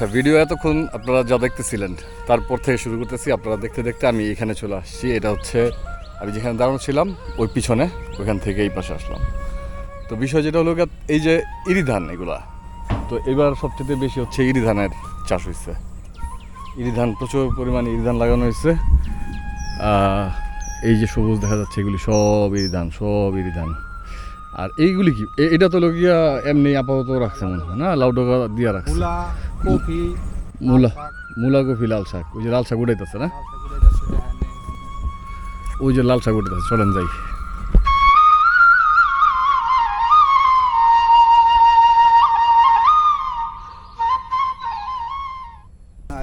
আচ্ছা ভিডিও এতক্ষণ আপনারা যা দেখতেছিলেন, তারপর থেকে শুরু করতেছি। আপনারা দেখতে দেখতে আমি এখানে চলে আসছি। এটা হচ্ছে, আমি যেখানে দাঁড়ানো ছিলাম, ওই পিছনে ওইখান থেকে এই পাশে আসলাম। তো বিষয় যেটা হলো এই যে ইরি ধান এগুলা, তো এবার সবচেয়ে বেশি হচ্ছে ইরি ধানের চাষ হয়েছে ইরি ধান প্রচুর পরিমাণে ইরি ধান লাগানো হয়েছে এই যে সবুজ দেখা যাচ্ছে, এগুলি সব ইরি ধান সব ইরি ধান আর এইগুলি কি? এটা তো লগিয়া এমনি আপাতত রাখছে মনে হয় না? লাউডোকা দিয়া রাখছে। কফি মূলা মূলা কফি লাল শাক। ওই যে লাল শাক উঠাইতেছে না? ওই যে লাল শাক উঠাইতেছে চলেন যাই।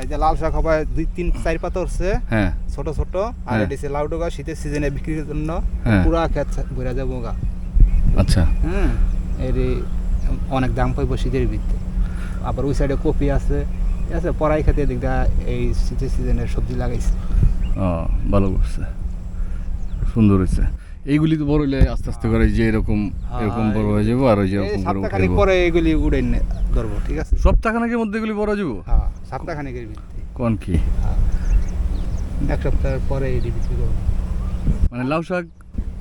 এই যে লাল শাক হবে দুই তিন চার পাতা উঠছে হ্যাঁ। ছোট ছোট আর হ্যাঁ। এটি লাউ ডোগা শীতের সিজনে বিক্রির জন্য হ্যাঁ। পুরা খেত ঘুরে যাব গা। আচ্ছা। হ্যাঁ এর অনেক দাম পাইব শীতের ভিত্তি আবার ওই সাইডে কপি আছে। ঠিক আছে পড়াই খেতে দিক এই শীতের সিজনের সবজি লাগাইছে। ও ভালো করছে। সুন্দর হয়েছে। এইগুলি তো বড় হইলে আস্তে আস্তে করে যে এরকম এরকম বড় হয়ে যাব আর ওই যে এই সপ্তাহখানিক পরে এগুলি উড়ে নে- ধরবো ঠিক আছে? সপ্তাহখানেকের মধ্যে এগুলি বড় হয়ে যাব? হ্যাঁ সপ্তাহখানিকের ভিত্তি কোন কি? হ্যাঁ। এক সপ্তাহ পরে এটি বিক্রি করব। মানে লাউ শাক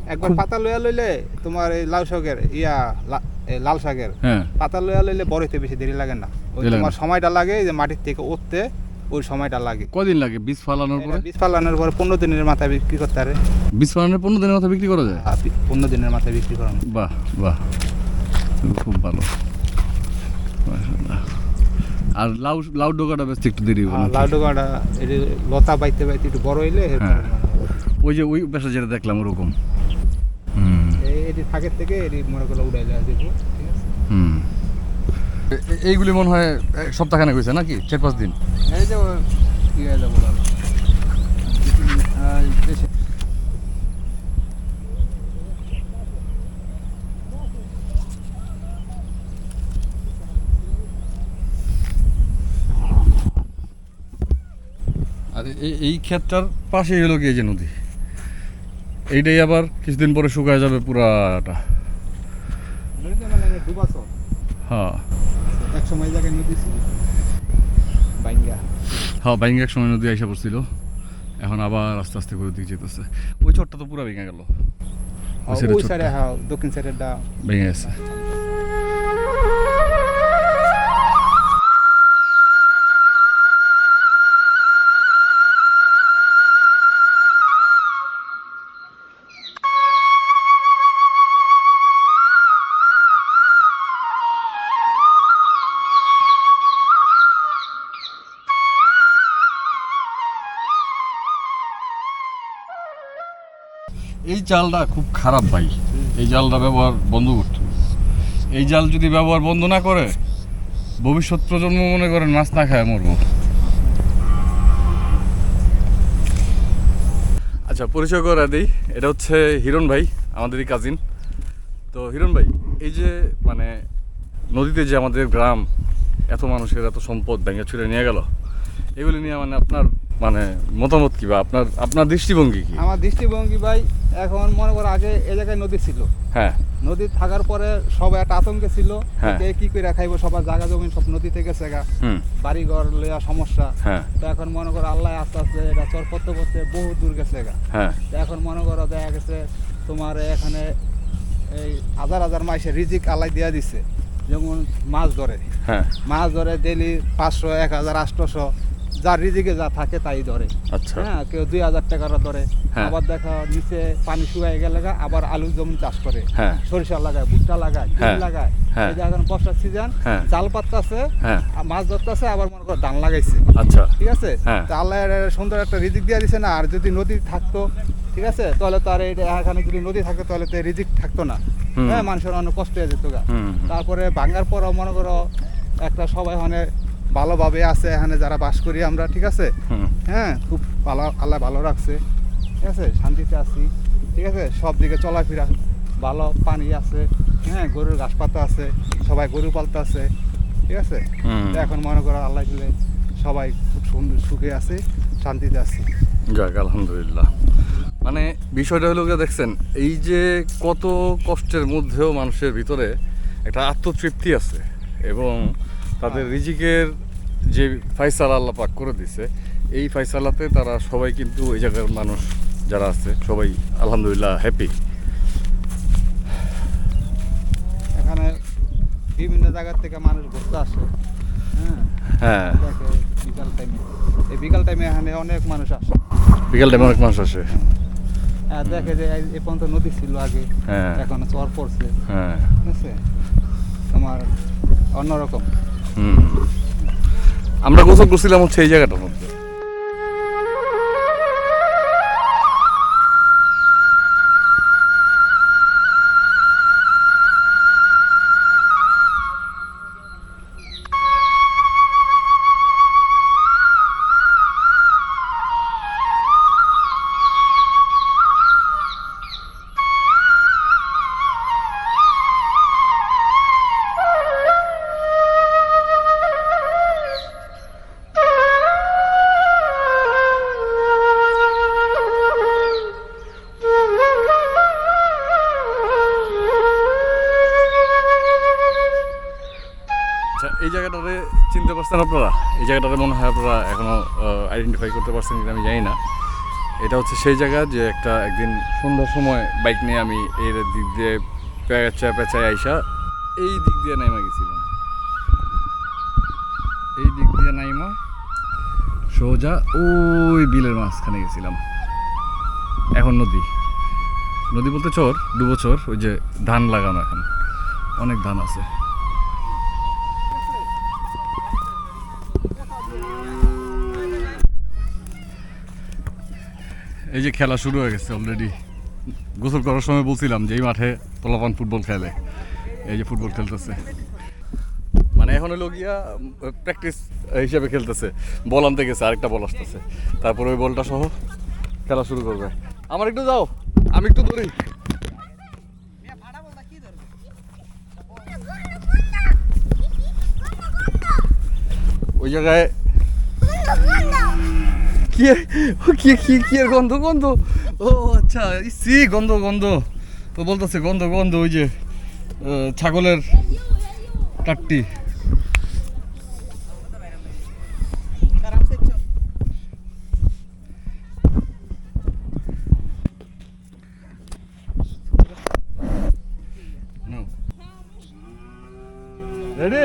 একবার পাতা লইয়া লইলে তোমার এই লাউ শাকের ইয়া এই লাল শাকের। হ্যাঁ। পাতা লইয়া লইলে বড় হইতে বেশি দেরি লাগে না। ওই তোমার সময়টা লাগে যে মাটির থেকে উঠতে ওই সময়টা লাগে। কদিন লাগে বীজ ফালানোর পরে? বীজ ফালানোর পরে পনেরো দিনের মাথায় বিক্রি করতে পারে বীজ ফালানোর পনেরো দিনের মতো বিক্রি করা যায়? বি- পনেরো দিনের মাথায় বিক্রি করানো বাহ বাহ। খুব ভালো। আর লাউ লাউ ডোকাটা বেশ একটু দেরি হবে লাউ ডোকাটা লতা বাইতে বাইতে একটু বড় হইলে হ্যাঁ। ওই যে ওই পেশা যেটা দেখলাম ওরকম। ফাঁকের থেকে এটি মনে করলে উড়াই দেওয়া যাব ঠিক আছে? হুম। এইগুলি মনে হয় এক সপ্তাহখানেক হয়েছে নাকি? চার পাঁচ দিন? এই যে কি হয়ে যাব আর এই এই ক্ষেতটার পাশেই হলো কি এই যে নদী? এইটাই আবার কিছুদিন পরে শুকায় যাবে পুরাটা। হ্যাঁ। এক সময় জায়গায় নদী ছিল বাইঙ্গা হ্যাঁ বাইঙ্গা এক সময় নদী আইসা পড়ছিল। এখন আবার আস্তে আস্তে করে দিকে যেতেছে। ওই চটটা তো পুরো ভেঙে গেল। দক্ষিণ সাইডের সাইডে হ্যাঁ দক্ষিণ সাইডেরটা ভেঙে গেছে। এই জালটা খুব খারাপ ভাই। এই জালটা ব্যবহার বন্ধ করতে এই জাল যদি ব্যবহার বন্ধ না করে ভবিষ্যৎ প্রজন্ম মনে করে মাছ না খায় মরবো। আচ্ছা পরিচয় করে দিই। এটা হচ্ছে হিরণ ভাই আমাদেরই কাজিন তো হিরণ ভাই এই যে মানে নদীতে যে আমাদের গ্রাম এত মানুষের এত সম্পদ ভেঙে ছুড়ে নিয়ে গেল এগুলি নিয়ে মানে আপনার মানে মতামত কি বা আপনার আপনার দৃষ্টিভঙ্গি কি? আমার দৃষ্টিভঙ্গি ভাই এখন মনে করো আগে এ জায়গায় নদী ছিল। হ্যাঁ। নদী থাকার পরে সবাই একটা আতঙ্কে ছিল হ্যাঁ। কে কি করে খাইবো সবার জায়গা জমি সব নদী থেকে সেগা বাড়ি ঘর লইয়া সমস্যা। হ্যাঁ। তো এখন মনে করো আল্লাহ আস্তে আস্তে এটা চর করতে করতে বহু দূর গেছে গা। হ্যাঁ। তো এখন মনে করো দেখা গেছে তোমার এখানে এই হাজার হাজার মাসে রিজিক আল্লাহ দিয়া দিছে। যেমন মাছ ধরে। মাছ ধরে ডেলি পাঁচশো এক হাজার আটশোশো যার রিজিকে যা থাকে তাই ধরে। আচ্ছা। হ্যাঁ কেউ দুই হাজার টাকারও ধরে। হ্যাঁ। আবার দেখা নিচে পানি শুকায় গেলে আবার আলু জমি চাষ করে। হ্যাঁ। সরিষা লাগায় ভুট্টা লাগায় হ্যাঁ। লাগায়। এখন বর্ষার সিজন। জাল আর মাছ ধরতেছে আবার মনে করো ধান লাগাইছে। আচ্ছা। ঠিক আছে। আল্লাহ সুন্দর একটা রিজিক দিয়ে দিছে না আর যদি নদী থাকতো ঠিক আছে? তাহলে তার এটা এখানে যদি নদী থাকতো তাহলে তো রিজিক থাকতো না। হ্যাঁ মানুষের অনেক কষ্ট হয়ে যেত। তারপরে ভাঙার পরও মনে করো একটা সবাই মানে ভালোভাবে আছে এখানে যারা বাস করি আমরা ঠিক আছে? হ্যাঁ খুব ভালো আল্লাহ ভালো রাখছে। ঠিক আছে? শান্তিতে আছি। ঠিক আছে? সব দিকে চলাফেরা ভালো পানি আছে হ্যাঁ গরুর ঘাস পাতা আছে সবাই গরু পালতে আছে? ঠিক আছে এখন মনে করো আল্লাহ দিলে সবাই খুব সুন্দর সুখে আছে শান্তিতে আছে। যাক আলহামদুলিল্লাহ। মানে বিষয়টা হলো দেখছেন এই যে কত কষ্টের মধ্যেও মানুষের ভিতরে একটা আত্মতৃপ্তি আছে এবং তাদের রিজিকের যে ফাইসালা আল্লাহ পাক করে দিছে এই ফাইসালাতে তারা সবাই কিন্তু এই জায়গার মানুষ যারা আছে সবাই আলহামদুলিল্লাহ হ্যাপি এখানে বিভিন্ন জায়গার থেকে মানুষ ঘুরতে আসে হ্যাঁ? হ্যাঁ। বিকাল টাইমে এই বিকাল টাইমে এখানে অনেক মানুষ আসে। বিকাল টাইমে অনেক মানুষ আসে। হ্যাঁ। দেখে যে এই- পর্যন্ত নদী ছিল আগে হ্যাঁ। এখন চর পড়ছে। হ্যাঁ। তোমার অন্যরকম। আমরা গোসল করছিলাম হচ্ছে এই জায়গাটার মধ্যে। জায়গাটারে চিনতে পারছেন আপনারা? এই জায়গাটারে মনে হয় আপনারা এখনও আইডেন্টিফাই করতে পারছেন কিনা আমি জানি না। এটা হচ্ছে সেই জায়গা যে একটা একদিন সন্ধ্যার সময় বাইক নিয়ে আমি এই দিক দিয়ে পেঁচা পেঁচায় আইসা এই দিক দিয়ে নাইমা গেছিলাম। এই দিক দিয়ে নাইমা সোজা ওই বিলের মাঝখানে গেছিলাম। এখন নদী। নদী বলতে চর দু বছর ওই যে ধান লাগানো এখন। অনেক ধান আছে। এই যে খেলা শুরু হয়ে গেছে অলরেডি গোসল করার সময় বলছিলাম যে এই মাঠে পোলাপান ফুটবল খেলে। এই যে ফুটবল খেলতেছে। মানে এখন হলো গিয়া প্র্যাকটিস হিসাবে খেলতেছে। বল আনতে গেছে, আরেকটা বল আসতেছে। তারপর ওই বলটা সহ খেলা শুরু করবে। আমার একটু যাও, আমি একটু ধরি ওই জায়গায় কি কি কি কি গন্ধ গন্ধ। ও আচ্ছা সি গন্ধ গন্ধ। তো বলতেছে গন্ধ গন্ধ ওই যে ছাগলের টাট্টি রেডি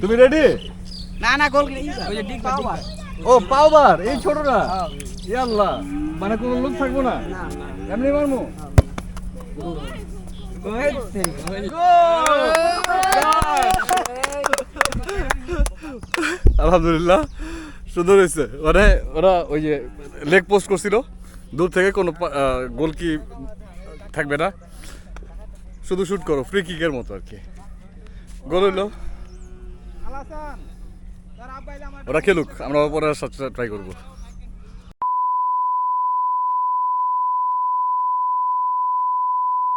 তুমি রেডি না না গোল ওই যে ডিগ পাওয়ার ও পাওবার এই ছোটটা? ইয়াল্লা মানে কোনো লোক থাকব না? এমনি মারমু? আলহামদুলিল্লাহ সুন্দর হয়েছে। মানে ওরা ওই যে লেগ পোস্ট করছিল দূর থেকে কোনো গোল কি থাকবে না। শুধু শুট করো ফ্রি কিকের মতো আর কি। গোল হইল আলাসান তার আব্বাইলে আমার ওরা খেলুক আমরা ট্রাই করব।